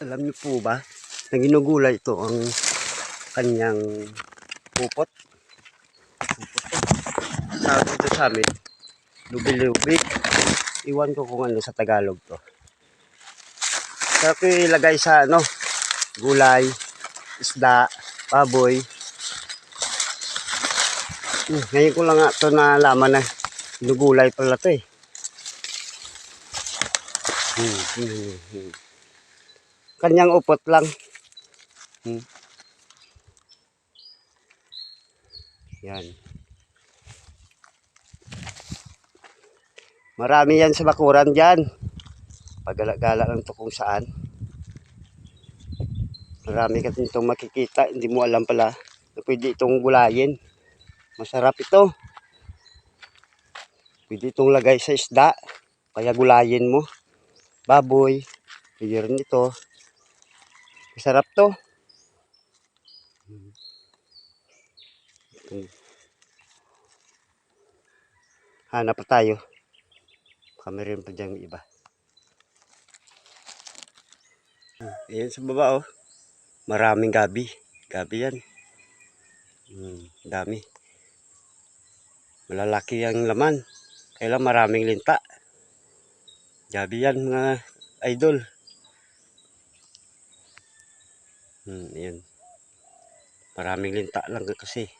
Alam niyo po ba, na ginugulay ito ang kanyang pupot. Pupot to. Sabi dito sa amin, lubi-lubi. Iwan ko kung ano sa Tagalog to. Ko ilagay sa ano, gulay, isda, baboy. Hmm, ngayon ko lang nga ito nalaman na ginugulay pala to eh. Hmm, hmm, hmm, hmm. Kanyang upot lang. Hmm. Yan. Marami yan sa bakuran dyan. Pagala-gala lang to kung saan. Marami ka itong makikita. Hindi mo alam pala na pwede itong gulayin. Masarap ito. Pwede itong lagay sa isda. Kaya gulayin mo. Baboy. Pwede rin ito. Masarap to. Hmm. Hanap pa tayo. Baka meron pa dyan iba. Hmm, Ayan sa baba oh. Maraming gabi. Gabi yan. Hmm, dami. Malalaki ang laman. Kailan maraming linta. Gabi yan mga idol. Hmm, ayan. Maraming linta lang kasi.